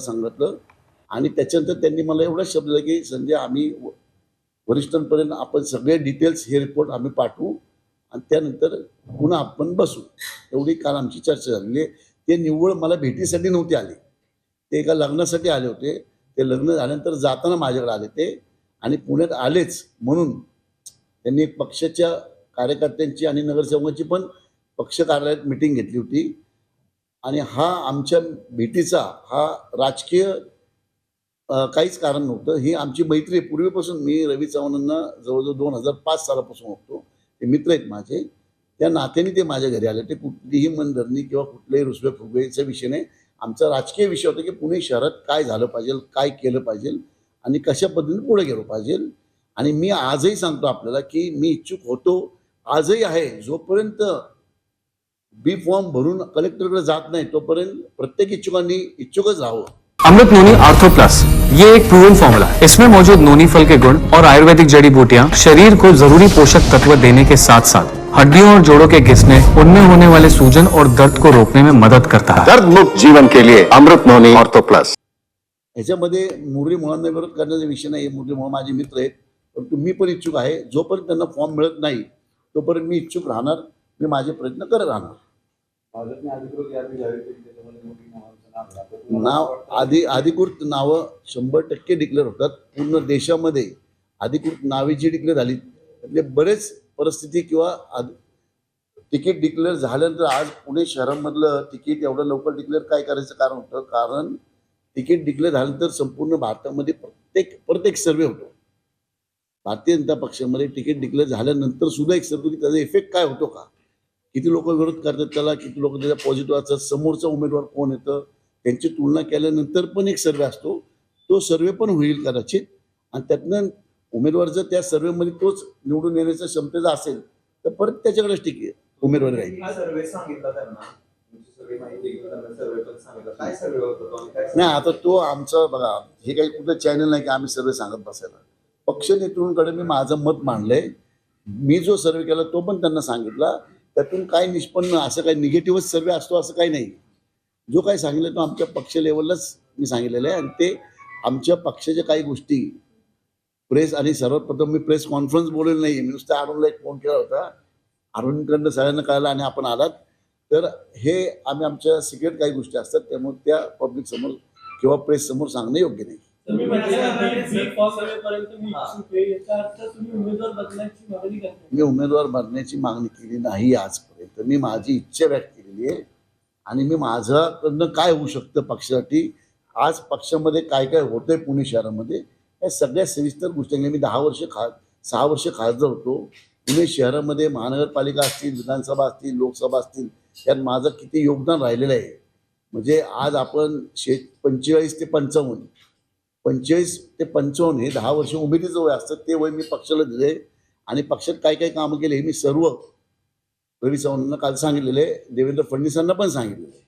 सांगितलं. आणि त्याच्यानंतर त्यांनी मला एवढा शब्द दिला की संजय आम्ही व- वरिष्ठांपर्यंत आपण सगळे डिटेल्स हे रिपोर्ट आम्ही पाठवू आणि त्यानंतर पुन्हा आपण बसू. एवढी काल आमची चर्चा झालेली आहे. ते निव्वळ मला भेटीसाठी नव्हते आले. ते एका लग्नासाठी आले होते. ते लग्न झाल्यानंतर जाताना माझ्याकडे आले ते आणि पुण्यात आलेच म्हणून त्यांनी पक्षाच्या कार्यकर्त्यांची आणि नगरसेवकांची पण पक्ष कार्यालयात मिटिंग घेतली होती. आणि हा आमच्या भेटीचा हा राजकीय काहीच कारण नव्हतं. ही आमची मैत्री पूर्वीपासून मी रवी चव्हाणांना जवळजवळ दोन हजार पाच सालापासून ओळखतो. ते मित्र आहेत माझे. त्या नात्याने ते माझ्या घरी आले ते कुठलीही मनधरणी किंवा कुठल्याही रुसवे फुगवेच्या विषय नाही. आमचा राजकीय विषय होता की पुणे शहरात काय झालं पाहिजे काय केलं पाहिजे आणि कशा पद्धतीने पुढे गेलो पाहिजे. आणि मी आजही सांगतो आपल्याला की मी इच्छुक होतो. आजही आहे. जोपर्यंत बी फॉर्म भरून कलेक्टरकडे जात नाही तोपर्यंत प्रत्येक इच्छुकांनी इच्छुकच राहावं. अमृत नोनी आर्थो प्लस ये एक प्रूवन फॉर्मूला है। इसमें मौजूद नोनी फल के गुण और आयुर्वेदिक जड़ी बूटियां शरीर को जरूरी पोषक तत्व देने के साथ साथ हड्डियों और जोड़ों के घिसने उनमें होने वाले सूजन और दर्द को रोकने में मदद करता है। दर्द मुक्त जीवन के लिए अमृत नोनी ऑर्थो प्लस ह्याच्यामध्ये मुरली मुळांना विरोध करण्याचा विषय नाही मुरली मुळा माझे मित्र आहेत परंतु मी पण इच्छुक आहे. जोपर्यंत त्यांना फॉर्म मिळत नाही तोपर्यंत मी इच्छुक राहणार मी माझे प्रयत्न करत राहणार. नाव आधी अधिकृत नावं शंभर टक्के डिक्लेअर होतात. पूर्ण देशामध्ये अधिकृत नावे जी डिक्लेअर झाली त्यातले बरेच परिस्थिती किंवा तिकीट डिक्लेअर झाल्यानंतर आज पुणे शहरामधलं तिकीट एवढं लवकर डिक्लेअर काय करायचं कारण होतं? कारण तिकीट डिक्लेअर झाल्यानंतर संपूर्ण भारतामध्ये प्रत्येक प्रत्येक सर्वे होतो. भारतीय जनता पक्षामध्ये तिकीट डिक्लेअर झाल्यानंतर सुद्धा एक सर्वे की त्याचा इफेक्ट काय होतो का? किती लोक विरोध करतात त्याला किती लोक त्याच्या पॉझिटिव्ह असतात समोरचा उमेदवार कोण येतं त्यांची तुलना केल्यानंतर पण एक सर्वे असतो. तो सर्वे पण होईल कदाचित. आणि त्यातनं उमेदवार जर त्या सर्वेमध्ये तोच निवडून येण्याच्या क्षमतेचा असेल तर परत त्याच्याकडेच टिके उमेदवारी राहील. नाही आता तो आमचा बघा हे काही कुठलं चॅनल नाही की आम्ही सर्वे सांगत बसायला. पक्ष नेतृत्वाकडे मी माझं मत मांडलंय. मी जो सर्वे केला तो पण त्यांना सांगितला. त्यातून काय निष्पन्न असं काही निगेटिव्हच सर्वे असतो असं काही नाही. जो काही सांगितलं तो आमच्या पक्ष लेवललाच मी सांगितलेलं आहे. आणि ते आमच्या पक्षाच्या काही गोष्टी प्रेस आणि सर्वप्रथम मी प्रेस कॉन्फरन्स बोललेलं नाही मी नुसतं अरुणला एक फोन केला होता. अरुणकडनं सगळ्यांना कळलं आणि आपण आलात. तर हे आम्ही आमच्या सिक्रेट काही गोष्टी असतात त्यामुळे त्या पब्लिक समोर किंवा प्रेस समोर सांगणं योग्य नाही. तुम्ही मी उमेदवार बदलायची मागणी करताय. मी उमेदवार भरण्याची मागणी केली नाही आजपर्यंत. मी माझी इच्छा व्यक्त केलेली आहे. आणि मी माझ्याकडनं काय होऊ शकतं पक्षासाठी? आज पक्षामध्ये काय काय होतंय पुणे शहरामध्ये? या सगळ्या सविस्तर गोष्टी मी दहा वर्ष खा सहा वर्ष खासदार होतो. पुणे शहरामध्ये महानगरपालिका असतील विधानसभा असतील लोकसभा असतील यात माझं किती योगदान राहिलेलं आहे. म्हणजे आज आपण शे पंचेचाळीस ते पंचावन्न पंचेचाळीस ते पंचावन्न हे दहा वर्ष उमेदीचं वय असतं ते वय मी पक्षाला दिले आणि पक्षात काय काय कामं केले हे मी सर्व रवी चव्हाणांना काल सांगितलेले देवेंद्र फडणवीसांना पण सांगितलेले